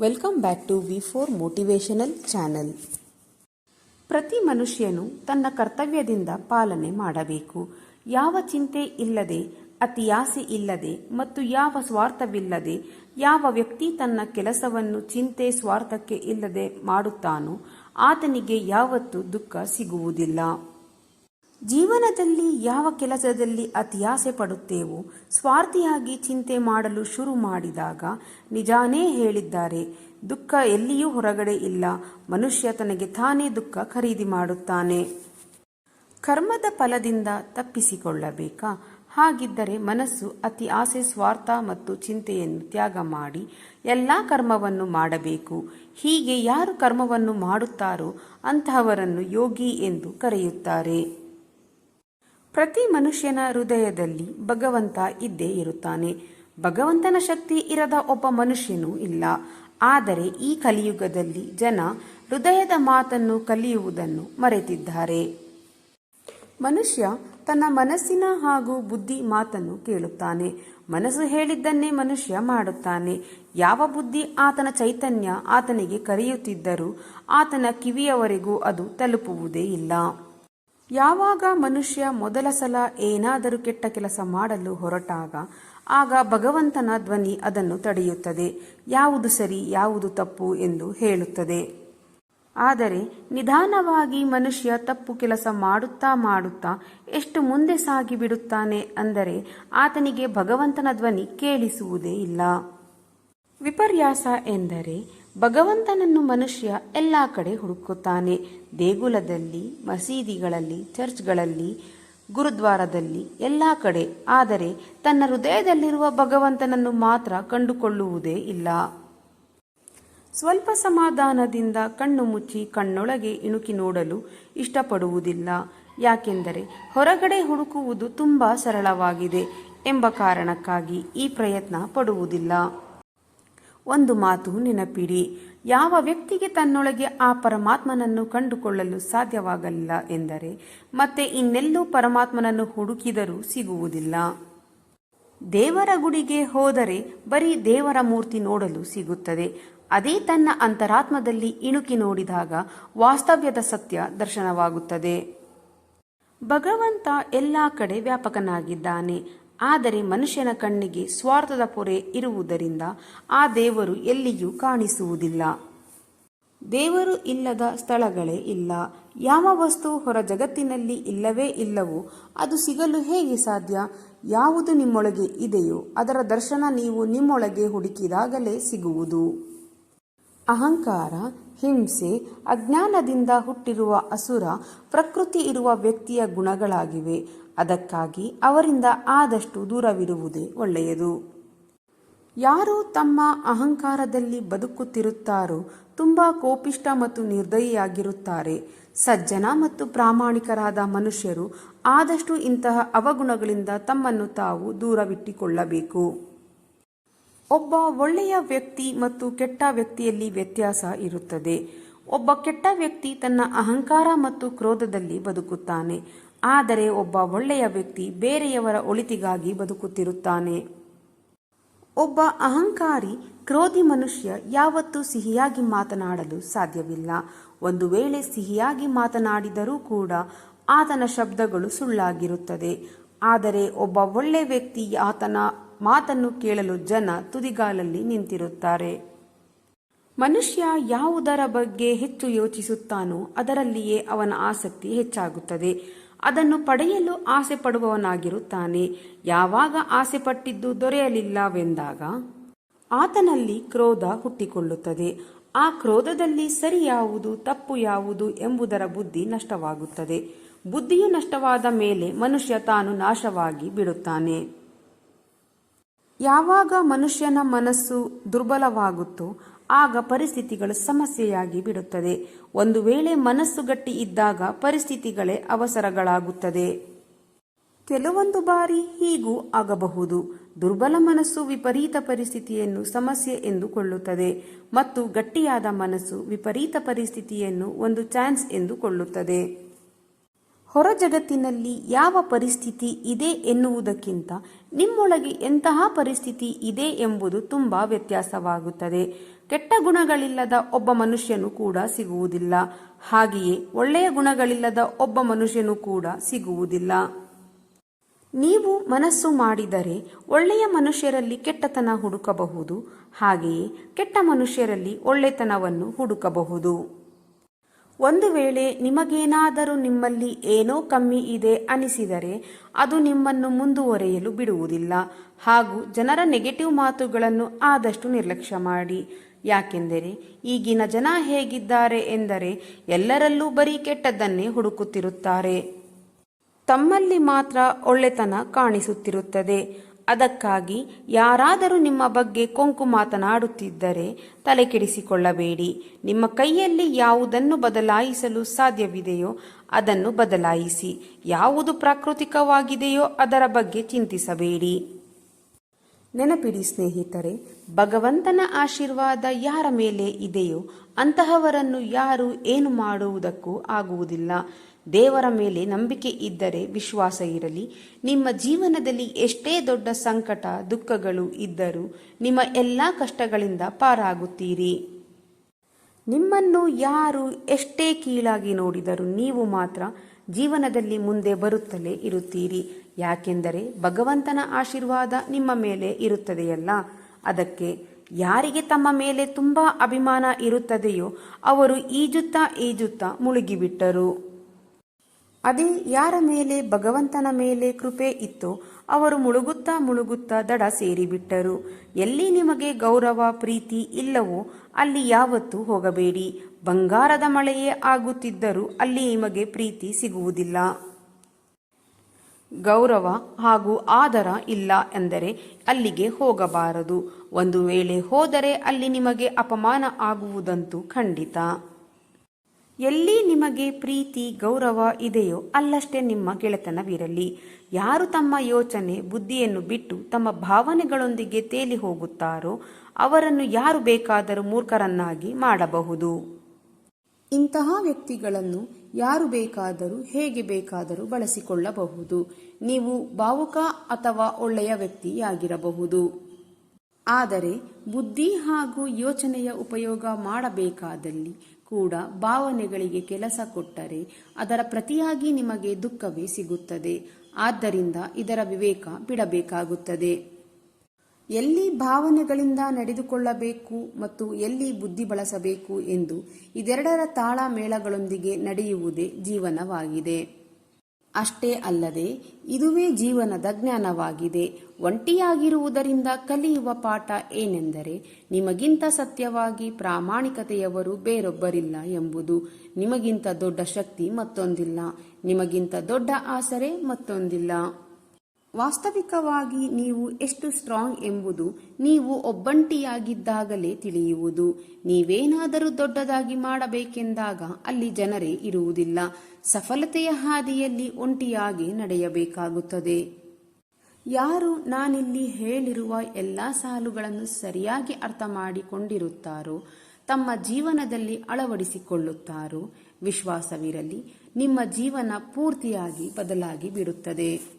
Welcome back to V four motivational channel ಪ್ರತಿ ಮನುಷ್ಯನು ತನ್ನ ಕರ್ತವ್ಯದಿಂದ ಪಾಲನೆ ಮಾಡಬೇಕು. ಯಾವ ಚಿಂತೆ ಇಲ್ಲದೆ, ಅತಿಯಾಸೆ ಇಲ್ಲದೆ ಮತ್ತು ಯಾವ ಸ್ವಾರ್ಥವಿಲ್ಲದೆ, ಯಾವ ವ್ಯಕ್ತಿ ತನ್ನ ಕೆಲಸವನ್ನು ಚಿಂತೆ ಸ್ವಾರ್ಥಕ್ಕೆ ಇಲ್ಲದೆ ಮಾಡುತ್ತಾನೋ, ಆತನಿಗೆ ಯಾವತ್ತೂ ದುಃಖ ಸಿಗುವುದಿಲ್ಲ. ಜೀವನದಲ್ಲಿ ಯಾವ ಕೆಲಸದಲ್ಲಿ ಅತಿಯಾಸೆ ಪಡುತ್ತೇವೋ, ಸ್ವಾರ್ಥಿಯಾಗಿ ಚಿಂತೆ ಮಾಡಲು ಶುರು ಮಾಡಿದಾಗ ನಿಜಾನೇ ಹೇಳಿದ್ದಾರೆ, ದುಃಖ ಎಲ್ಲಿಯೂ ಹೊರಗಡೆ ಇಲ್ಲ, ಮನುಷ್ಯ ತನಗೆ ತಾನೇ ದುಃಖ ಖರೀದಿ ಮಾಡುತ್ತಾನೆ. ಕರ್ಮದ ಫಲದಿಂದ ತಪ್ಪಿಸಿಕೊಳ್ಳಬೇಕಾ? ಹಾಗಿದ್ದರೆ ಮನಸ್ಸು ಅತಿ ಆಸೆ, ಸ್ವಾರ್ಥ ಮತ್ತು ಚಿಂತೆಯನ್ನು ತ್ಯಾಗ ಮಾಡಿ ಎಲ್ಲ ಕರ್ಮವನ್ನು ಮಾಡಬೇಕು. ಹೀಗೆ ಯಾರು ಕರ್ಮವನ್ನು ಮಾಡುತ್ತಾರೋ ಅಂತಹವರನ್ನು ಯೋಗಿ ಎಂದು ಕರೆಯುತ್ತಾರೆ. ಪ್ರತಿ ಮನುಷ್ಯನ ಹೃದಯದಲ್ಲಿ ಭಗವಂತ ಇದ್ದೇ ಇರುತ್ತಾನೆ. ಭಗವಂತನ ಶಕ್ತಿ ಇರದ ಒಬ್ಬ ಮನುಷ್ಯನೂ ಇಲ್ಲ. ಆದರೆ ಈ ಕಲಿಯುಗದಲ್ಲಿ ಜನ ಹೃದಯದ ಮಾತನ್ನು ಕಲಿಯುವುದನ್ನು ಮರೆತಿದ್ದಾರೆ. ಮನುಷ್ಯ ತನ್ನ ಮನಸ್ಸಿನ ಹಾಗೂ ಬುದ್ಧಿ ಮಾತನ್ನು ಕೇಳುತ್ತಾನೆ. ಮನಸ್ಸು ಹೇಳಿದ್ದನ್ನೇ ಮನುಷ್ಯ ಮಾಡುತ್ತಾನೆ. ಯಾವ ಬುದ್ಧಿ ಆತನ ಚೈತನ್ಯ ಆತನಿಗೆ ಕರೆಯುತ್ತಿದ್ದರೂ ಆತನ ಕಿವಿಯವರೆಗೂ ಅದು ತಲುಪುವುದೇ ಇಲ್ಲ. ಯಾವಾಗ ಮನುಷ್ಯ ಮೊದಲ ಸಲ ಏನಾದರೂ ಕೆಟ್ಟ ಕೆಲಸ ಮಾಡಲು ಹೊರಟಾಗ, ಆಗ ಭಗವಂತನ ಧ್ವನಿ ಅದನ್ನು ತಡೆಯುತ್ತದೆ. ಯಾವುದು ಸರಿ, ಯಾವುದು ತಪ್ಪು ಎಂದು ಹೇಳುತ್ತದೆ. ಆದರೆ ನಿಧಾನವಾಗಿ ಮನುಷ್ಯ ತಪ್ಪು ಕೆಲಸ ಮಾಡುತ್ತಾ ಮಾಡುತ್ತಾ ಎಷ್ಟು ಮುಂದೆ ಸಾಗಿ ಬಿಡುತ್ತಾನೆ ಅಂದರೆ ಆತನಿಗೆ ಭಗವಂತನ ಧ್ವನಿ ಕೇಳಿಸುವುದೇ ಇಲ್ಲ. ವಿಪರ್ಯಾಸ ಎಂದರೆ ಭಗವಂತನನ್ನು ಮನುಷ್ಯ ಎಲ್ಲ ಕಡೆ ಹುಡುಕುತ್ತಾನೆ. ದೇಗುಲದಲ್ಲಿ, ಮಸೀದಿಗಳಲ್ಲಿ, ಚರ್ಚ್ಗಳಲ್ಲಿ, ಗುರುದ್ವಾರದಲ್ಲಿ ಎಲ್ಲ ಕಡೆ. ಆದರೆ ತನ್ನ ಹೃದಯದಲ್ಲಿರುವ ಭಗವಂತನನ್ನು ಮಾತ್ರ ಕಂಡುಕೊಳ್ಳುವುದೇ ಇಲ್ಲ. ಸ್ವಲ್ಪ ಸಮಾಧಾನದಿಂದ ಕಣ್ಣು ಮುಚ್ಚಿ ಕಣ್ಣೊಳಗೆ ಇಣುಕಿ ನೋಡಲು ಇಷ್ಟಪಡುವುದಿಲ್ಲ. ಯಾಕೆಂದರೆ ಹೊರಗಡೆ ಹುಡುಕುವುದು ತುಂಬಾ ಸರಳವಾಗಿದೆ ಎಂಬ ಕಾರಣಕ್ಕಾಗಿ ಈ ಪ್ರಯತ್ನ ಪಡುವುದಿಲ್ಲ. ಒಂದು ಮಾತು ನೆನಪಿಡಿ. ಯಾವ ವ್ಯಕ್ತಿಗೆ ತನ್ನೊಳಗೆ ಆ ಪರಮಾತ್ಮನನ್ನು ಕಂಡುಕೊಳ್ಳಲು ಸಾಧ್ಯವಾಗಲಿಲ್ಲ ಎಂದರೆ, ಮತ್ತೆ ಇನ್ನೆಲ್ಲೂ ಪರಮಾತ್ಮನನ್ನು ಹುಡುಕಿದರೂ ಸಿಗುವುದಿಲ್ಲ. ದೇವರ ಗುಡಿಗೆ ಹೋದರೆ ಬರೀ ದೇವರ ಮೂರ್ತಿ ನೋಡಲು ಸಿಗುತ್ತದೆ. ಅದೇ ತನ್ನ ಅಂತರಾತ್ಮದಲ್ಲಿ ಇಣುಕಿ ನೋಡಿದಾಗ ವಾಸ್ತವ್ಯದ ಸತ್ಯ ದರ್ಶನವಾಗುತ್ತದೆ. ಭಗವಂತ ಎಲ್ಲ ಕಡೆ ವ್ಯಾಪಕನಾಗಿದ್ದಾನೆ. ಆದರೆ ಮನುಷ್ಯನ ಕಣ್ಣಿಗೆ ಸ್ವಾರ್ಥದ ಪೊರೆ ಇರುವುದರಿಂದ ಆ ದೇವರು ಎಲ್ಲಿಯೂ ಕಾಣಿಸುವುದಿಲ್ಲ. ದೇವರು ಇಲ್ಲದ ಸ್ಥಳಗಳೇ ಇಲ್ಲ. ಯಾವ ವಸ್ತು ಹೊರ ಜಗತ್ತಿನಲ್ಲಿ ಇಲ್ಲವೇ ಇಲ್ಲವೋ ಅದು ಸಿಗಲು ಹೇಗೆ ಸಾಧ್ಯ? ಯಾವುದು ನಿಮ್ಮೊಳಗೆ ಇದೆಯೋ ಅದರ ದರ್ಶನ ನೀವು ನಿಮ್ಮೊಳಗೆ ಹುಡುಕಿದಾಗಲೇ ಸಿಗುವುದು. ಅಹಂಕಾರ, ಹಿಂಸೆ, ಅಜ್ಞಾನದಿಂದ ಹುಟ್ಟಿರುವ ಅಸುರ ಪ್ರಕೃತಿ ಇರುವ ವ್ಯಕ್ತಿಯ ಗುಣಗಳಾಗಿವೆ. ಅದಕ್ಕಾಗಿ ಅವರಿಂದ ಆದಷ್ಟು ದೂರವಿರುವುದೇ ಒಳ್ಳೆಯದು. ಯಾರು ತಮ್ಮ ಅಹಂಕಾರದಲ್ಲಿ ಬದುಕುತ್ತಿರುತ್ತಾರೋ ತುಂಬ ಕೋಪಿಷ್ಟ ಮತ್ತು ನಿರ್ದಯಿಯಾಗಿರುತ್ತಾರೆ. ಸಜ್ಜನ ಮತ್ತು ಪ್ರಾಮಾಣಿಕರಾದ ಮನುಷ್ಯರು ಆದಷ್ಟು ಇಂತಹ ಅವಗುಣಗಳಿಂದ ತಮ್ಮನ್ನು ತಾವು ದೂರವಿಟ್ಟುಕೊಳ್ಳಬೇಕು. ಒಬ್ಬ ಒಳ್ಳೆಯ ವ್ಯಕ್ತಿ ಮತ್ತು ಕೆಟ್ಟ ವ್ಯಕ್ತಿಯಲ್ಲಿ ವ್ಯತ್ಯಾಸ ಇರುತ್ತದೆ. ಒಬ್ಬ ಕೆಟ್ಟ ವ್ಯಕ್ತಿ ತನ್ನ ಅಹಂಕಾರ ಮತ್ತು ಕ್ರೋಧದಲ್ಲಿ ಬದುಕುತ್ತಾನೆ. ಆದರೆ ಒಬ್ಬ ಒಳ್ಳೆಯ ವ್ಯಕ್ತಿ ಬೇರೆಯವರ ಒಳಿತಿಗಾಗಿ ಬದುಕುತ್ತಿರುತ್ತಾನೆ. ಒಬ್ಬ ಅಹಂಕಾರಿ, ಕ್ರೋಧಿ ಮನುಷ್ಯ ಯಾವತ್ತೂ ಸಿಹಿಯಾಗಿ ಮಾತನಾಡಲು ಸಾಧ್ಯವಿಲ್ಲ. ಒಂದು ವೇಳೆ ಸಿಹಿಯಾಗಿ ಮಾತನಾಡಿದರೂ ಕೂಡ ಆತನ ಶಬ್ದಗಳು ಸುಳ್ಳಾಗಿರುತ್ತದೆ. ಆದರೆ ಒಬ್ಬ ಒಳ್ಳೆ ವ್ಯಕ್ತಿ ಆತನ ಮಾತನ್ನು ಕೇಳಲು ಜನ ತುದಿಗಾಲಲ್ಲಿ ನಿಂತಿರುತ್ತಾರೆ. ಮನುಷ್ಯ ಯಾವುದರ ಬಗ್ಗೆ ಹೆಚ್ಚು ಯೋಚಿಸುತ್ತಾನೋ ಅದರಲ್ಲಿಯೇ ಅವನ ಆಸಕ್ತಿ ಹೆಚ್ಚಾಗುತ್ತದೆ. ಅದನ್ನು ಪಡೆಯಲು ಆಸೆ ಪಡುವವನಾಗಿರುತ್ತಾನೆ ಯಾವಾಗ ಆಸೆ ಪಟ್ಟಿದ್ದು ದೊರೆಯಲಿಲ್ಲವೆಂದಾಗ ಆತನಲ್ಲಿ ಕ್ರೋಧ ಹುಟ್ಟಿಕೊಳ್ಳುತ್ತದೆ. ಆ ಕ್ರೋಧದಲ್ಲಿ ಸರಿ ಯಾವುದು ತಪ್ಪು ಯಾವುದು ಎಂಬುದರ ಬುದ್ಧಿ ನಷ್ಟವಾಗುತ್ತದೆ. ಬುದ್ಧಿಯು ನಷ್ಟವಾದ ಮೇಲೆ ಮನುಷ್ಯ ತಾನು ನಾಶವಾಗಿ ಬಿಡುತ್ತಾನೆ. ಯಾವಾಗ ಮನುಷ್ಯನ ಮನಸ್ಸು ದುರ್ಬಲವಾಗುತ್ತೋ ಆಗ ಪರಿಸ್ಥಿತಿಗಳು ಸಮಸ್ಯೆಯಾಗಿ ಬಿಡುತ್ತದೆ. ಒಂದು ವೇಳೆ ಮನಸ್ಸು ಗಟ್ಟಿ ಇದ್ದಾಗ ಪರಿಸ್ಥಿತಿಗಳೇ ಅವಸರಗಳಾಗುತ್ತದೆ. ಕೆಲವೊಂದು ಬಾರಿ ಹೀಗೂ ಆಗಬಹುದು. ದುರ್ಬಲ ಮನಸ್ಸು ವಿಪರೀತ ಪರಿಸ್ಥಿತಿಯನ್ನು ಸಮಸ್ಯೆ ಎಂದುಕೊಳ್ಳುತ್ತದೆ ಮತ್ತು ಗಟ್ಟಿಯಾದ ಮನಸ್ಸು ವಿಪರೀತ ಪರಿಸ್ಥಿತಿಯನ್ನು ಒಂದು ಚಾನ್ಸ್ ಎಂದುಕೊಳ್ಳುತ್ತದೆ. ಹೊರ ಜಗತ್ತಿನಲ್ಲಿ ಯಾವ ಪರಿಸ್ಥಿತಿ ಇದೆ ಎನ್ನುವುದಕ್ಕಿಂತ ನಿಮ್ಮೊಳಗೆ ಎಂತಹ ಪರಿಸ್ಥಿತಿ ಇದೆ ಎಂಬುದು ತುಂಬಾ ವ್ಯತ್ಯಾಸವಾಗುತ್ತದೆ. ಕೆಟ್ಟ ಗುಣಗಳಿಲ್ಲದ ಒಬ್ಬ ಮನುಷ್ಯನು ಕೂಡ ಸಿಗುವುದಿಲ್ಲ. ಹಾಗೆಯೇ ಒಳ್ಳೆಯ ಗುಣಗಳಿಲ್ಲದ ಒಬ್ಬ ಮನುಷ್ಯನು ಕೂಡ ಸಿಗುವುದಿಲ್ಲ. ನೀವು ಮನಸ್ಸು ಮಾಡಿದರೆ ಒಳ್ಳೆಯ ಮನುಷ್ಯರಲ್ಲಿ ಕೆಟ್ಟತನ ಹುಡುಕಬಹುದು. ಹಾಗೆಯೇ ಕೆಟ್ಟ ಮನುಷ್ಯರಲ್ಲಿ ಒಳ್ಳೆತನವನ್ನು ಹುಡುಕಬಹುದು. ಒಂದು ವೇಳೆ ನಿಮಗೇನಾದರೂ ನಿಮ್ಮಲ್ಲಿ ಏನೋ ಕಮ್ಮಿ ಇದೆ ಅನಿಸಿದರೆ ಅದು ನಿಮ್ಮನ್ನು ಮುಂದುವರೆಯಲು ಬಿಡುವುದಿಲ್ಲ. ಹಾಗೂ ಜನರ ನೆಗೆಟಿವ್ ಮಾತುಗಳನ್ನು ಆದಷ್ಟು ನಿರ್ಲಕ್ಷ್ಯ ಮಾಡಿ. ಯಾಕೆಂದರೆ, ಈಗಿನ ಜನ ಹೇಗಿದ್ದಾರೆ ಎಂದರೆ ಎಲ್ಲರಲ್ಲೂ ಬರೀ ಕೆಟ್ಟದ್ದನ್ನೇ ಹುಡುಕುತ್ತಿರುತ್ತಾರೆ. ತಮ್ಮಲ್ಲಿ ಮಾತ್ರ ಒಳ್ಳೆತನ ಕಾಣಿಸುತ್ತಿರುತ್ತದೆ. ಅದಕ್ಕಾಗಿ ಯಾರಾದರೂ ನಿಮ್ಮ ಬಗ್ಗೆ ಕೊಂಕು ಮಾತನಾಡುತ್ತಿದ್ದರೆ ತಲೆಕೆಡಿಸಿಕೊಳ್ಳಬೇಡಿ ನಿಮ್ಮ ಕೈಯಲ್ಲಿ ಯಾವುದನ್ನು ಬದಲಾಯಿಸಲು ಸಾಧ್ಯವಿದೆಯೋ ಅದನ್ನು ಬದಲಾಯಿಸಿ. ಯಾವುದು ಪ್ರಾಕೃತಿಕವಾಗಿದೆಯೋ ಅದರ ಬಗ್ಗೆ ಚಿಂತಿಸಬೇಡಿ. ನೆನಪಿಡಿ ಸ್ನೇಹಿತರೆ, ಭಗವಂತನ ಆಶೀರ್ವಾದ ಯಾರ ಮೇಲೆ ಇದೆಯೋ ಅಂತಹವರನ್ನು ಯಾರು ಏನು ಮಾಡುವುದಕ್ಕೂ ಆಗುವುದಿಲ್ಲ. ದೇವರ ಮೇಲೆ ನಂಬಿಕೆ ಇದ್ದರೆ ವಿಶ್ವಾಸ ಇರಲಿ. ನಿಮ್ಮ ಜೀವನದಲ್ಲಿ ಎಷ್ಟೇ ದೊಡ್ಡ ಸಂಕಟ, ದುಃಖಗಳು ಇದ್ದರೂ ನಿಮ್ಮ ಎಲ್ಲ ಕಷ್ಟಗಳಿಂದ ಪಾರಾಗುತ್ತೀರಿ. ನಿಮ್ಮನ್ನು ಯಾರು ಎಷ್ಟೇ ಕೀಳಾಗಿ ನೋಡಿದರೂ ನೀವು ಮಾತ್ರ ಜೀವನದಲ್ಲಿ ಮುಂದೆ ಬರುತ್ತಲೇ ಇರುತ್ತೀರಿ. ಯಾಕೆಂದರೆ ಭಗವಂತನ ಆಶೀರ್ವಾದ ನಿಮ್ಮ ಮೇಲೆ ಇರುತ್ತದೆಯಲ್ಲ. ಅದಕ್ಕೆ ಯಾರಿಗೆ ತಮ್ಮ ಮೇಲೆ ತುಂಬಾ ಅಭಿಮಾನ ಇರುತ್ತದೆಯೋ ಅವರು ಈಜುತ್ತಾ ಈಜುತ್ತಾ ಮುಳುಗಿಬಿಟ್ಟರು. ಅದೇ ಯಾರ ಮೇಲೆ ಭಗವಂತನ ಮೇಲೆ ಕೃಪೆ ಇತ್ತು ಅವರು ಮುಳುಗುತ್ತಾ ಮುಳುಗುತ್ತಾ ದಡ ಸೇರಿಬಿಟ್ಟರು. ಎಲ್ಲಿ ನಿಮಗೆ ಗೌರವ, ಪ್ರೀತಿ ಇಲ್ಲವೋ ಅಲ್ಲಿ ಯಾವತ್ತೂ ಹೋಗಬೇಡಿ. ಬಂಗಾರದ ಮಳೆಯೇ ಆಗುತ್ತಿದ್ದರೂ ಅಲ್ಲಿ ನಿಮಗೆ ಪ್ರೀತಿ ಸಿಗುವುದಿಲ್ಲ. ಗೌರವ ಹಾಗೂ ಆದರ ಇಲ್ಲ ಎಂದರೆ ಅಲ್ಲಿಗೆ ಹೋಗಬಾರದು. ಒಂದು ವೇಳೆ ಹೋದರೆ ಅಲ್ಲಿ ನಿಮಗೆ ಅಪಮಾನ ಆಗುವುದಂತೂ ಖಂಡಿತ. ಎಲ್ಲಿ ನಿಮಗೆ ಪ್ರೀತಿ, ಗೌರವ ಇದೆಯೋ ಅಲ್ಲಷ್ಟೇ ನಿಮ್ಮ ಗೆಳೆತನವಿರಲಿ. ಯಾರು ತಮ್ಮ ಯೋಚನೆ, ಬುದ್ಧಿಯನ್ನು ಬಿಟ್ಟು ತಮ್ಮ ಭಾವನೆಗಳೊಂದಿಗೆ ತೇಲಿ ಹೋಗುತ್ತಾರೋ ಅವರನ್ನು ಯಾರು ಬೇಕಾದರೂ ಮೂರ್ಖರನ್ನಾಗಿ ಮಾಡಬಹುದು. ಇಂತಹ ವ್ಯಕ್ತಿಗಳನ್ನು ಯಾರು ಬೇಕಾದರೂ ಹೇಗೆ ಬೇಕಾದರೂ ಬಳಸಿಕೊಳ್ಳಬಹುದು. ನೀವು ಭಾವುಕ ಅಥವಾ ಒಳ್ಳೆಯ ವ್ಯಕ್ತಿಯಾಗಿರಬಹುದು. ಆದರೆ ಬುದ್ಧಿ ಹಾಗೂ ಯೋಚನೆಯ ಉಪಯೋಗ ಮಾಡಬೇಕಾದಲ್ಲಿ ಕೂಡ ಭಾವನೆಗಳಿಗೆ ಕೆಲಸ ಕೊಟ್ಟರೆ ಅದರ ಪ್ರತಿಯಾಗಿ ನಿಮಗೆ ದುಃಖವೇ ಸಿಗುತ್ತದೆ. ಆದ್ದರಿಂದ ಇದರ ವಿವೇಕ ಬಿಡಬೇಕಾಗುತ್ತದೆ. ಎಲ್ಲಿ ಭಾವನೆಗಳಿಂದ ನಡೆದುಕೊಳ್ಳಬೇಕು ಮತ್ತು ಎಲ್ಲಿ ಬುದ್ಧಿ ಬಳಸಬೇಕು ಎಂದು ಇದೆರಡರ ತಾಳ ಮೇಳಗಳೊಂದಿಗೆ ನಡೆಯುವುದೇ ಜೀವನವಾಗಿದೆ. ಅಷ್ಟೇ ಅಲ್ಲದೆ ಇದುವೇ ಜೀವನದ ಜ್ಞಾನವಾಗಿದೆ. ಒಂಟಿಯಾಗಿರುವುದರಿಂದ ಕಲಿಯುವ ಪಾಠ ಏನೆಂದರೆ ನಿಮಗಿಂತ ಸತ್ಯವಾಗಿ ಪ್ರಾಮಾಣಿಕತೆಯವರು ಬೇರೊಬ್ಬರಿಲ್ಲ ಎಂಬುದು. ನಿಮಗಿಂತ ದೊಡ್ಡ ಶಕ್ತಿ ಮತ್ತೊಂದಿಲ್ಲ. ನಿಮಗಿಂತ ದೊಡ್ಡ ಆಸರೆ ಮತ್ತೊಂದಿಲ್ಲ. ವಾಸ್ತವಿಕವಾಗಿ ನೀವು ಎಷ್ಟು ಸ್ಟ್ರಾಂಗ್ ಎಂಬುದು ನೀವು ಒಬ್ಬಂಟಿಯಾಗಿದ್ದಾಗಲೇ ತಿಳಿಯುವುದು. ನೀವೇನಾದರೂ ದೊಡ್ಡದಾಗಿ ಮಾಡಬೇಕೆಂದಾಗ ಅಲ್ಲಿ ಜನರೇ ಇರುವುದಿಲ್ಲ. ಸಫಲತೆಯ ಹಾದಿಯಲ್ಲಿ ಒಂಟಿಯಾಗಿ ನಡೆಯಬೇಕಾಗುತ್ತದೆ. ಯಾರು ನಾನಿಲ್ಲಿ ಹೇಳಿರುವ ಎಲ್ಲ ಸಾಲುಗಳನ್ನು ಸರಿಯಾಗಿ ಅರ್ಥ ಮಾಡಿಕೊಂಡಿರುತ್ತಾರೋ, ತಮ್ಮ ಜೀವನದಲ್ಲಿ ಅಳವಡಿಸಿಕೊಳ್ಳುತ್ತಾರೋ, ವಿಶ್ವಾಸವಿರಲಿ, ನಿಮ್ಮ ಜೀವನ ಪೂರ್ತಿಯಾಗಿ ಬದಲಾಗಿ ಬಿಡುತ್ತದೆ.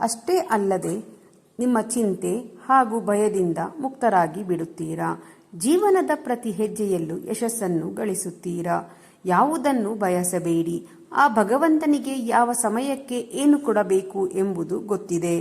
ಅಷ್ಟೇ ಅಲ್ಲದೆ ನಿಮ್ಮ ಚಿಂತೆ ಹಾಗೂ ಭಯದಿಂದ ಮುಕ್ತರಾಗಿ ಬಿಡುತ್ತೀರಾ? ಜೀವನದ ಪ್ರತಿ ಹೆಜ್ಜೆಯಲ್ಲೂ ಯಶಸ್ಸನ್ನು ಗಳಿಸುತ್ತೀರಾ? ಯಾವುದನ್ನು ಬಯಸಬೇಡಿ. ಆ ಭಗವಂತನಿಗೆ ಯಾವ ಸಮಯಕ್ಕೆ ಏನು ಕೊಡಬೇಕು ಎಂಬುದು ಗೊತ್ತಿದೆ.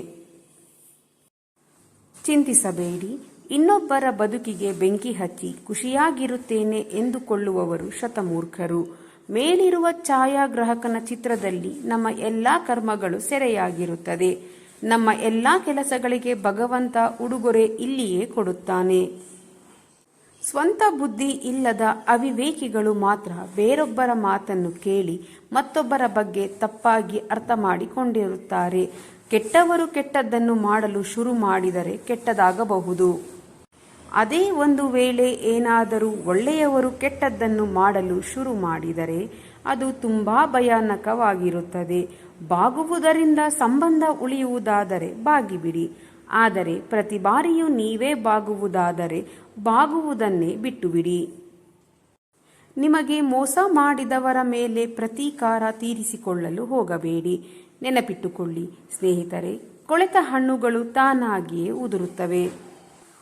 ಚಿಂತಿಸಬೇಡಿ. ಇನ್ನೊಬ್ಬರ ಬದುಕಿಗೆ ಬೆಂಕಿ ಹಚ್ಚಿ ಖುಷಿಯಾಗಿರುತ್ತೇನೆ ಎಂದುಕೊಳ್ಳುವವರು ಶತಮೂರ್ಖರು. ಮೇಲಿರುವ ಛಾಯಾಗ್ರಾಹಕನ ಚಿತ್ರದಲ್ಲಿ ನಮ್ಮ ಎಲ್ಲಾ ಕರ್ಮಗಳು ಸೆರೆಯಾಗಿರುತ್ತದೆ. ನಮ್ಮ ಎಲ್ಲಾ ಕೆಲಸಗಳಿಗೆ ಭಗವಂತ ಉಡುಗೊರೆ ಇಲ್ಲಿಯೇ ಕೊಡುತ್ತಾನೆ. ಸ್ವಂತ ಬುದ್ಧಿ ಇಲ್ಲದ ಅವಿವೇಕಿಗಳು ಮಾತ್ರ ಬೇರೊಬ್ಬರ ಮಾತನ್ನು ಕೇಳಿ ಮತ್ತೊಬ್ಬರ ಬಗ್ಗೆ ತಪ್ಪಾಗಿ ಅರ್ಥ ಮಾಡಿಕೊಂಡಿರುತ್ತಾರೆ. ಕೆಟ್ಟವರು ಕೆಟ್ಟದ್ದನ್ನು ಮಾಡಲು ಶುರು ಮಾಡಿದರೆ ಕೆಟ್ಟದಾಗಬಹುದು. ಅದೇ ಒಂದು ವೇಳೆ ಏನಾದರೂ ಒಳ್ಳೆಯವರು ಕೆಟ್ಟದ್ದನ್ನು ಮಾಡಲು ಶುರು ಮಾಡಿದರೆ ಅದು ತುಂಬಾ ಭಯಾನಕವಾಗಿರುತ್ತದೆ. ಬಾಗುವುದರಿಂದ ಸಂಬಂಧ ಉಳಿಯುವುದಾದರೆ ಬಾಗಿಬಿಡಿ. ಆದರೆ ಪ್ರತಿ ಬಾರಿಯೂ ನೀವೇ ಬಾಗುವುದಾದರೆ ಬಾಗುವುದನ್ನೇ ಬಿಟ್ಟುಬಿಡಿ. ನಿಮಗೆ ಮೋಸ ಮಾಡಿದವರ ಮೇಲೆ ಪ್ರತೀಕಾರ ತೀರಿಸಿಕೊಳ್ಳಲು ಹೋಗಬೇಡಿ. ನೆನಪಿಟ್ಟುಕೊಳ್ಳಿ ಸ್ನೇಹಿತರೆ, ಕೊಳೆತ ಹಣ್ಣುಗಳು ತಾನಾಗಿಯೇ ಉದುರುತ್ತವೆ.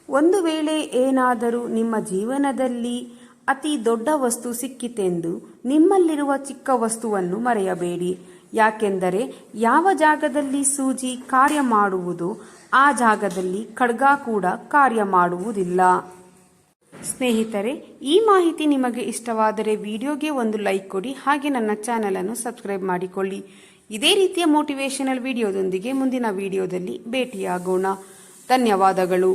ಒಂದು ವೇಳೆ ಏನಾದರೂ ನಿಮ್ಮ ಜೀವನದಲ್ಲಿ ಅತಿ ದೊಡ್ಡ ವಸ್ತು ಸಿಕ್ಕಿತೆಂದು ನಿಮ್ಮಲ್ಲಿರುವ ಚಿಕ್ಕ ವಸ್ತುವನ್ನು ಮರೆಯಬೇಡಿ. ಯಾಕೆಂದರೆ ಯಾವ ಜಾಗದಲ್ಲಿ ಸೂಜಿ ಕಾರ್ಯ ಮಾಡುವುದು ಆ ಜಾಗದಲ್ಲಿ ಖಡ್ಗ ಕೂಡ ಕಾರ್ಯ ಮಾಡುವುದಿಲ್ಲ. ಸ್ನೇಹಿತರೆ, ಈ ಮಾಹಿತಿ ನಿಮಗೆ ಇಷ್ಟವಾದರೆ ವಿಡಿಯೋಗೆ ಒಂದು ಲೈಕ್ ಕೊಡಿ, ಹಾಗೆ ನನ್ನ ಚಾನಲನ್ನು ಸಬ್ಸ್ಕ್ರೈಬ್ ಮಾಡಿಕೊಳ್ಳಿ. ಇದೇ ರೀತಿಯ ಮೋಟಿವೇಶನಲ್ ವಿಡಿಯೋದೊಂದಿಗೆ ಮುಂದಿನ ವಿಡಿಯೋದಲ್ಲಿ ಭೇಟಿಯಾಗೋಣ. ಧನ್ಯವಾದಗಳು.